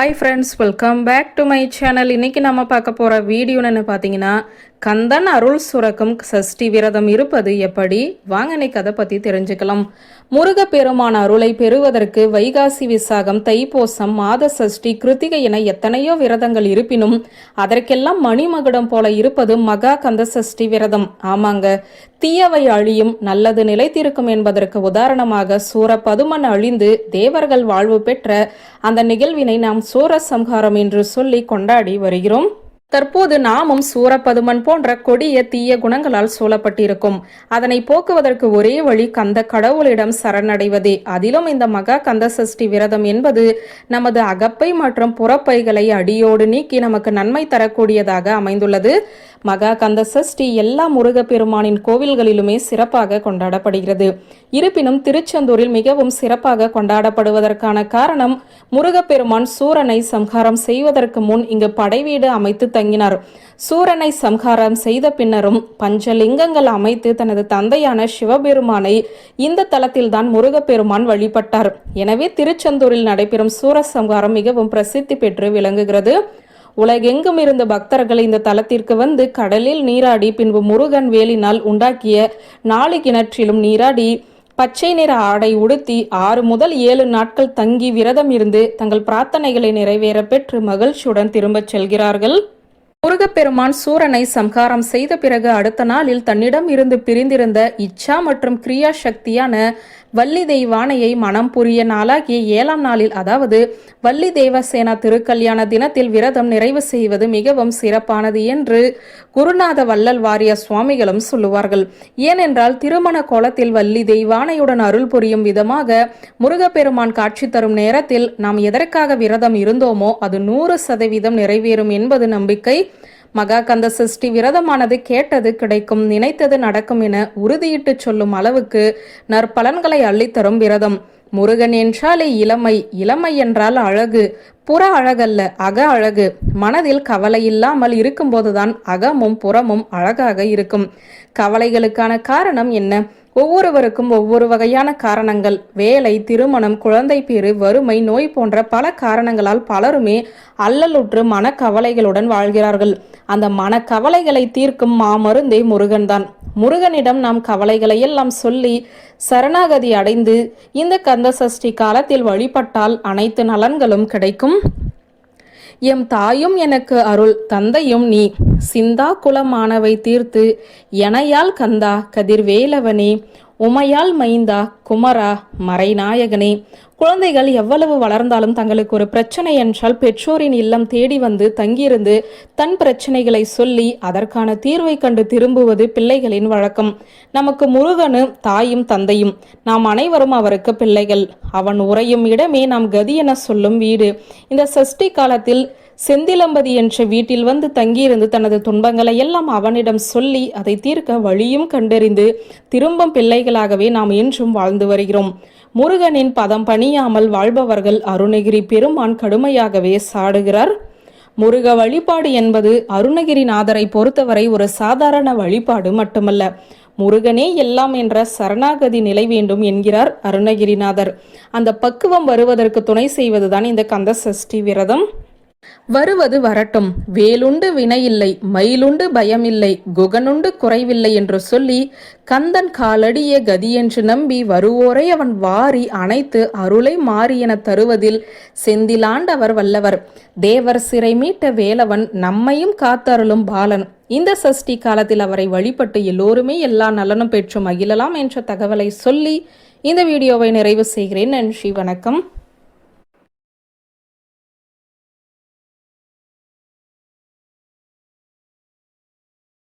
Hi friends welcome back to my channel இன்றைக்கி நம்ம பார்க்க போகிற வீடியோன்னு பார்த்தீங்கன்னா கந்தன் அருள் சுரக்கும் சஷ்டி விரதம் இருப்பது எப்படி? வாங்க இன்னைக்கு அதை பற்றி தெரிஞ்சுக்கலாம். முருகப்பெருமான அருளை பெறுவதற்கு வைகாசி விசாகம் தைப்பூசம் மாத சஷ்டி கிருத்திகை என எத்தனையோ விரதங்கள் இருப்பினும் அதற்கெல்லாம் மணிமகுடம் போல இருப்பது மகா கந்த சஷ்டி விரதம். ஆமாங்க. தீயவை அழியும் நல்லது நிலைத்திருக்கும் என்பதற்கு உதாரணமாக சூர பதுமன் அழிந்து தேவர்கள் வாழ்வு பெற்ற அந்த நிகழ்வினை நாம் சூரசம்ஹாரம் என்று சொல்லி கொண்டாடி வருகிறோம். தற்போது நாமும் சூரப்பதுமன் போன்ற கொடிய தீய குணங்களால் சூழப்பட்டிருக்கும். அதனை போக்குவதற்கு ஒரே வழி கந்த கடவுளிடம் சரணடைவதே. அதிலும் இந்த மகா கந்த சஷ்டி விரதம் என்பது நமது அகப்பை மற்றும் புறப்பைகளை அடியோடு நீக்கி நமக்கு நன்மை தரக்கூடியதாக அமைந்துள்ளது. மகா கந்த சஷ்டி எல்லா முருகப்பெருமானின் கோவில்களிலுமே சிறப்பாக கொண்டாடப்படுகிறது. இருப்பினும் திருச்செந்தூரில் மிகவும் சிறப்பாக கொண்டாடப்படுவதற்கான காரணம் முருகப்பெருமான் சூரனை சம்ஹாரம் செய்வதற்கு முன் இங்கு படைவீடு அமைத்து தங்கினார் சூரனை சம்ஹாரம் செய்த பின்னரும் பஞ்சலிங்கங்கள் அமைத்து தனது தந்தையான சிவபெருமானை இந்த தலத்தில்தான் முருகப்பெருமான் வழிபட்டார். எனவே திருச்செந்தூரில் நடைபெறும் சூரசம்ஹாரம் மிகவும் பிரசித்தி பெற்று விளங்குகிறது. உலகெங்கும் இருந்த பக்தர்கள் இந்த தலத்திற்கு வந்து கடலில் நீராடி பின்பு முருகன் வேலினால் உண்டாக்கிய நாலு கிணற்றிலும் நீராடி பச்சை நிற ஆடை உடுத்தி ஆறு முதல் ஏழு நாட்கள் தங்கி விரதம் இருந்து தங்கள் பிரார்த்தனைகளை நிறைவேற பெற்று மகிழ்ச்சியுடன் திரும்பச் செல்கிறார்கள். முருகப்பெருமான் சூரனை சம்ஹாரம் செய்த பிறகு அடுத்த நாளில் தன்னிடம் இருந்து பிரிந்திருந்த இச்சா மற்றும் கிரியா சக்தியான வள்ளி தெய்வானையை மனம் புரிய நாளாகிய ஏழாம் நாளில் அதாவது வள்ளி தெய்வசேனா திருக்கல்யாண தினத்தில் விரதம் நிறைவு செய்வது மிகவும் சிறப்பானது என்று குருநாத வள்ளல் வாரிய சுவாமிகளும் சொல்லுவார்கள். ஏனென்றால் திருமண கோலத்தில் வள்ளி தெய்வானையுடன் அருள் புரியும் விதமாக முருகப்பெருமான் காட்சி தரும் நேரத்தில் நாம் எதற்காக விரதம் இருந்தோமோ அது நூறு சதவீதம் நிறைவேறும் என்பது நம்பிக்கை மகா கந்த சஷ்டி விரதமானது கேட்டது கிடைக்கும் நினைத்தது நடக்கும் என உறுதியிட்டு சொல்லும் அளவுக்கு நற்பலன்களை அள்ளித்தரும் விரதம். முருகன் என்றாலே இளமை இளமை என்றால் அழகு புற அழகல்ல அக அழகு. மனதில் கவலை இல்லாமல் இருக்கும்போதுதான் அகமும் புறமும் அழகாக இருக்கும். கவலைகளுக்கான காரணம் என்ன? ஒவ்வொருவருக்கும் ஒவ்வொரு வகையான காரணங்கள். வேலை திருமணம் குழந்தை பேறு வறுமை நோய் போன்ற பல காரணங்களால் பலருமே அல்லலுற்று மனக்கவலைகளுடன் வாழ்கிறார்கள். அந்த மனக்கவலைகளை தீர்க்கும் மாமருந்தே முருகன்தான் முருகனிடம் நாம் கவலைகளை எல்லாம் சொல்லி சரணாகதி அடைந்து இந்த கந்த சஷ்டி காலத்தில் வழிபட்டால் அனைத்து நலன்களும் கிடைக்கும். எம் தாயும் எனக்கு அருள் தந்தையும் நீ. சிந்தா குலமானவை தீர்த்து எனையால் கந்தா கதிர்வேலவனே. உமையால் மைந்தா குமரா மறைநாயகனே. குழந்தைகள் எவ்வளவு வளர்ந்தாலும் தங்களுக்கு ஒரு பிரச்சனை என்றால் பெற்றோரின் இல்லம் தேடி வந்து தங்கியிருந்து தன் பிரச்சனைகளை சொல்லி அதற்கான தீர்வை கண்டு திரும்புவது பிள்ளைகளின் வழக்கம். நமக்கு முருகனு தாயும் தந்தையும் நாம் அனைவரும் அவருக்கு பிள்ளைகள். அவன் உறையும் இடமே நாம் கதி என சொல்லும் வீடு. இந்த சஷ்டி காலத்தில் செந்திலம்பதி என்ற வீட்டில் வந்து தங்கியிருந்து தனது துன்பங்களை எல்லாம் அவனிடம் சொல்லி அதை தீர்க்க வழியும் கண்டறிந்து திரும்பும் பிள்ளைகளாகவே நாம் இன்றும் வாழ்ந்து வருகிறோம். முருகனின் பதம் பணியாமல் வாழ்பவர்கள் அருணகிரி பெருமான் கடுமையாகவே சாடுகிறார். முருக வழிபாடு என்பது அருணகிரிநாதரை பொறுத்தவரை ஒரு சாதாரண வழிபாடு மட்டுமல்ல. முருகனே எல்லாம் என்ற சரணாகதி நிலை வேண்டும் என்கிறார் அருணகிரிநாதர். அந்த பக்குவம் வருவதற்கு துணை செய்வதுதான் இந்த கந்த சஷ்டி விரதம். வருவது வரட்டும். வேலுண்டு வினையில்லை மயிலுண்டு பயமில்லை குகனுண்டு குறைவில்லை என்று சொல்லி கந்தன் காலடிய கதி என்று நம்பி வருவோரை அவன் வாரி அணைத்து அருளை மாறி என தருவதில் செந்திலாண்டவர் வல்லவர். தேவர் சிறை மீட்ட வேலவன் நம்மையும் காத்தருளும் பாலன். இந்த சஷ்டி காலத்தில் அவரை வழிபட்டு எல்லோருமே எல்லா நலனும் பெற்று மகிழலாம் என்ற தகவலை சொல்லி இந்த வீடியோவை நிறைவு செய்கிறேன். நன்றி வணக்கம்.